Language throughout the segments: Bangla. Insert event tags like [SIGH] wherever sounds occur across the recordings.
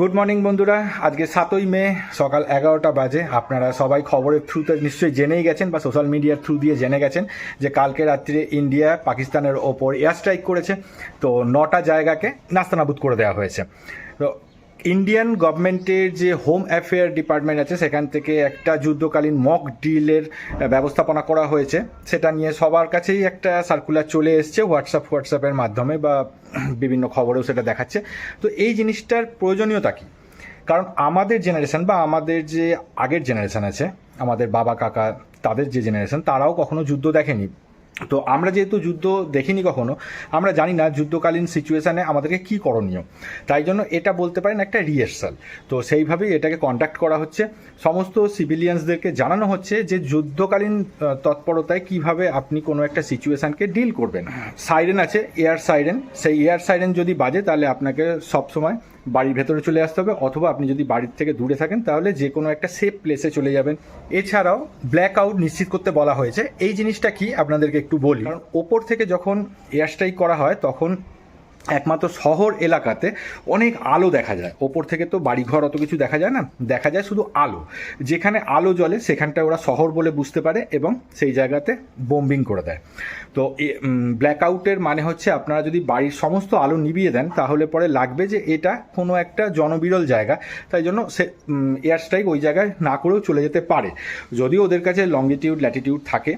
গুড মর্নিং বন্ধুরা। আজকে সাতই মে, সকাল এগারোটা বাজে। আপনারা সবাই খবরের থ্রুতে নিশ্চয়ই জেনেই গেছেন বা সোশ্যাল মিডিয়ার থ্রু দিয়ে জেনে গেছেন যে কালকে রাত্রে ইন্ডিয়া পাকিস্তানের ওপর এয়ার স্ট্রাইক করেছে। তো নটা জায়গাকে নাস্তানাবুদ করে দেওয়া হয়েছে। তো ইন্ডিয়ান গভর্নমেন্টের যে হোম অ্যাফেয়ার ডিপার্টমেন্ট আছে, সেখান থেকে একটা যুদ্ধকালীন মক ডিলের ব্যবস্থাপনা করা হয়েছে। সেটা নিয়ে সবার কাছেই একটা সার্কুলার চলে এসছে হোয়াটসঅ্যাপ হোয়াটসঅ্যাপের মাধ্যমে বা [CLEARS THROAT] বিভিন্ন খবরেও সেটা দেখাচ্ছে। তো এই জিনিসটার প্রয়োজনীয়তা কী? কারণ আমাদের জেনারেশন বা আমাদের যে আগের জেনারেশন আছে, আমাদের বাবা, কাকা, তাদের যে জেনারেশন তারাও কখনো যুদ্ধ দেখেনি। তো আমরা যেহেতু যুদ্ধ দেখিনি কখনো, আমরা জানি না যুদ্ধকালীন সিচুয়েশানে আমাদেরকে কী করণীয়। তাই জন্য এটা বলতে পারেন একটা রিহার্সাল তো সেইভাবেই এটাকে কন্ডাক্ট করা হচ্ছে। সমস্ত সিভিলিয়ানসদেরকে জানানো হচ্ছে যে যুদ্ধকালীন তৎপরতায় কীভাবে আপনি কোনো একটা সিচুয়েশানকে ডিল করবেন। সাইরেন আছে এয়ার সাইরেন সেই এয়ার সাইরেন যদি বাজে, তাহলে আপনাকে সবসময় বাড়ির ভেতরে চলে আসতে হবে। অথবা আপনি যদি বাড়ির থেকে দূরে থাকেন, তাহলে যে কোনো একটা সেফ প্লেসে চলে যাবেন। এছাড়াও ব্ল্যাক আউট নিশ্চিত করতে বলা হয়েছে। এই জিনিসটা কি? আপনাদেরকে একটু বলি। কারণ ওপর থেকে যখন এয়ার স্ট্রাইক করা হয়, তখন একমাত্র শহর এলাকাতে অনেক আলো দেখা যায়। ওপর থেকে তো বাড়িঘর অত কিছু দেখা যায় না, দেখা যায় শুধু আলো। যেখানে আলো জ্বলে সেখানটা ওরা শহর বলে বুঝতে পারে এবং সেই জায়গাতে বোম্বিং করে দেয়। তো ব্ল্যাক আউটের মানে হচ্ছে আপনারা যদি বাড়ির সমস্ত আলো নিভিয়ে দেন, তাহলে পরে লাগবে যে এটা কোনো একটা জনবিরল জায়গা। তাই জন্য সে এয়ার স্ট্রাইক ওই জায়গায় না করেও চলে যেতে পারে। যদিও ওদের কাছে লংগিটিউড ল্যাটিটিউড থাকে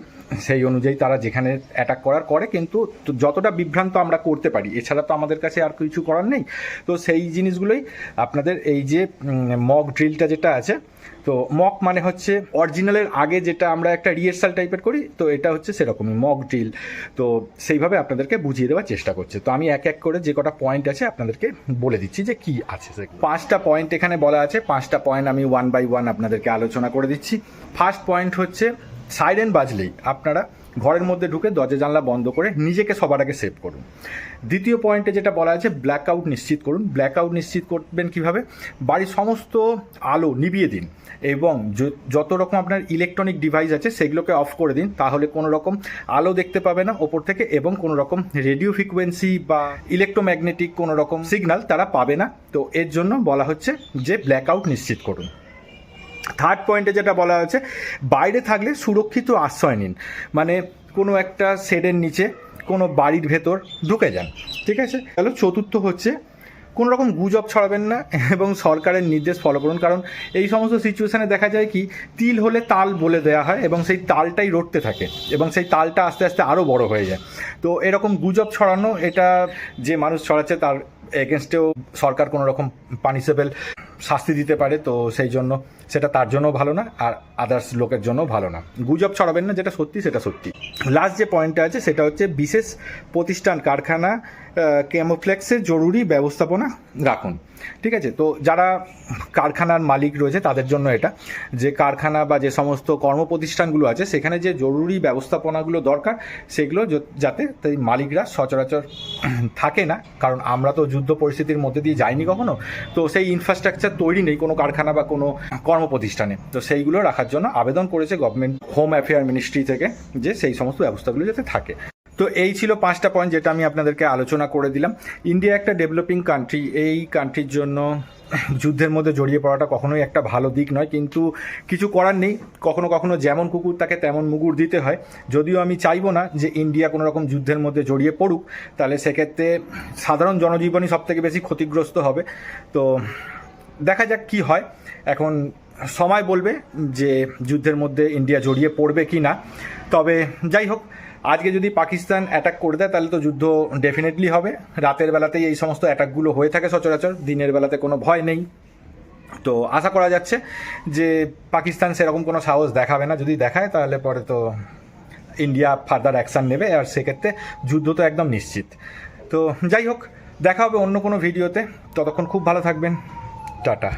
সেই অনুযায়ী তারা যেখানে অ্যাটাক করার করে, কিন্তু যতটা বিভ্রান্ত আমরা করতে পারি, এছাড়া তো আমাদের কাছে আর কিছু করার নেই। তো সেই জিনিসগুলোই আপনাদের এই যে মক ড্রিলটা যেটা আছে, তো মক মানে হচ্ছে অরিজিনালের আগে যেটা আমরা একটা রিহার্সাল টাইপের করি, তো এটা হচ্ছে সেরকমই মক ড্রিল তো সেইভাবে আপনাদেরকে বুঝিয়ে দেওয়ার চেষ্টা করছে। তো আমি এক এক করে যে কটা পয়েন্ট আছে আপনাদেরকে বলে দিচ্ছি যে কি আছে। পাঁচটা পয়েন্ট এখানে বলা আছে, পাঁচটা পয়েন্ট আমি ওয়ান বাই ওয়ান আপনাদেরকে আলোচনা করে দিচ্ছি। ফার্স্ট পয়েন্ট হচ্ছে সাইরেন বাজলেই আপনারা ঘরের মধ্যে ঢুকে দরজা জানলা বন্ধ করে নিজেকে সবার আগে সেভ করুন। দ্বিতীয় পয়েন্টে যেটা বলা আছে ব্ল্যাক আউট নিশ্চিত করুন। ব্ল্যাক আউট নিশ্চিত করবেন কীভাবে? বাড়ির সমস্ত আলো নিভিয়ে দিন এবং যত রকম আপনার ইলেকট্রনিক ডিভাইস আছে, সেগুলোকে অফ করে দিন। তাহলে কোনো রকম আলো দেখতে পাবে না ওপর থেকে এবং কোনো রকম রেডিও ফ্রিকোয়েন্সি বা ইলেকট্রোম্যাগনেটিক কোনো রকম সিগন্যাল তারা পাবে না। তো এর জন্য বলা হচ্ছে যে ব্ল্যাক আউট নিশ্চিত করুন। থার্ড পয়েন্টে যেটা বলা হয়েছে বাইরে থাকলে সুরক্ষিত আশ্রয় নিন। মানে কোনো একটা শেডের নিচে কোনো বাড়ির ভেতর ঢুকে যান, ঠিক আছে? তাহলে চতুর্থ হচ্ছে, কোনো রকম গুজব ছড়াবেন না [LAUGHS] এবং সরকারের নির্দেশ ফলো করুন। কারণ এই সমস্ত সিচুয়েশানে দেখা যায় কি, তিল হলে তাল বলে দেওয়া হয় এবং সেই তালটাই রটতে থাকে এবং সেই তালটা আস্তে আস্তে আরও বড় হয়ে যায়। তো এরকম গুজব ছড়ানো, এটা যে মানুষ ছড়াচ্ছে তার এগেনস্টেও সরকার কোনো রকম পানিশেবল শাস্তি দিতে পারে, তো সেই জন্য সেটা তার জন্য ভালো না আর আদার্স লোকের জন্য ভালো না। গুজব ছড়াবেন না, যেটা সত্যি সেটা সত্যি। লাস্ট যে পয়েন্টটা আছে, সেটা হচ্ছে বিশেষ প্রতিষ্ঠান, কারখানা কেমোফ্লেক্সের জরুরি ব্যবস্থাপনা রাখুন। ঠিক আছে? তো যারা কারখানার মালিক রয়েছে, তাদের জন্য এটা। যে কারখানা বা যে সমস্ত কর্মপ্রতিষ্ঠানগুলো আছে, সেখানে যে জরুরি ব্যবস্থাপনাগুলো দরকার, সেগুলো যাতে তাই মালিকরা সচরাচর থাকে না। কারণ আমরা তো যুদ্ধ পরিস্থিতির মধ্যে দিয়ে যাইনি কখনো। তো সেই ইনফ্রাস্ট্রাকচার তৈরি নেই কোনো কারখানা বা কোনো কর্মপ্রতিষ্ঠানে। তো সেইগুলো রাখার জন্য আবেদন করেছে গভর্নমেন্ট হোম অ্যাফেয়ার মিনিস্ট্রি থেকে যে সেই সমস্ত ব্যবস্থাগুলো যাতে থাকে। তো এই ছিল পাঁচটা পয়েন্ট যেটা আমি আপনাদেরকে আলোচনা করে দিলাম। ইন্ডিয়া একটা ডেভেলপিং কান্ট্রি এই কান্ট্রির জন্য যুদ্ধের মধ্যে জড়িয়ে পড়াটা কখনোই একটা ভালো দিক নয়। কিন্তু কিছু করার নেই। কখনো কখনো যেমন কুকুর তাকে তেমন মুগুর দিতে হয়। যদিও আমি চাইব না যে ইন্ডিয়া কোনো রকম যুদ্ধের মধ্যে জড়িয়ে পড়ুক, তাহলে সেক্ষেত্রে সাধারণ জনজীবনই সব থেকে বেশি ক্ষতিগ্রস্ত হবে। তো দেখা যাক কি হয়। এখন সময় বলবে যে যুদ্ধের মধ্যে ইন্ডিয়া জড়িয়ে পড়বে কি না। তবে যাই হোক, আজকে যদি পাকিস্তান অ্যাটাক করে দেয়, তাহলে তো যুদ্ধ ডেফিনেটলি হবে। রাতের বেলাতেই এই সমস্ত অ্যাটাকগুলো হয়ে থাকে সচরাচর, দিনের বেলাতে কোনো ভয় নেই। তো আশা করা যাচ্ছে যে পাকিস্তান সেরকম কোনো সাহস দেখাবে না। যদি দেখায়, তাহলে পরে তো ইন্ডিয়া ফার্দার অ্যাকশান নেবে। আর সেক্ষেত্রে যুদ্ধ তো একদম নিশ্চিত। তো যাই হোক, দেখা হবে অন্য কোনো ভিডিওতে ততক্ষণ খুব ভালো থাকবেন। টাটা।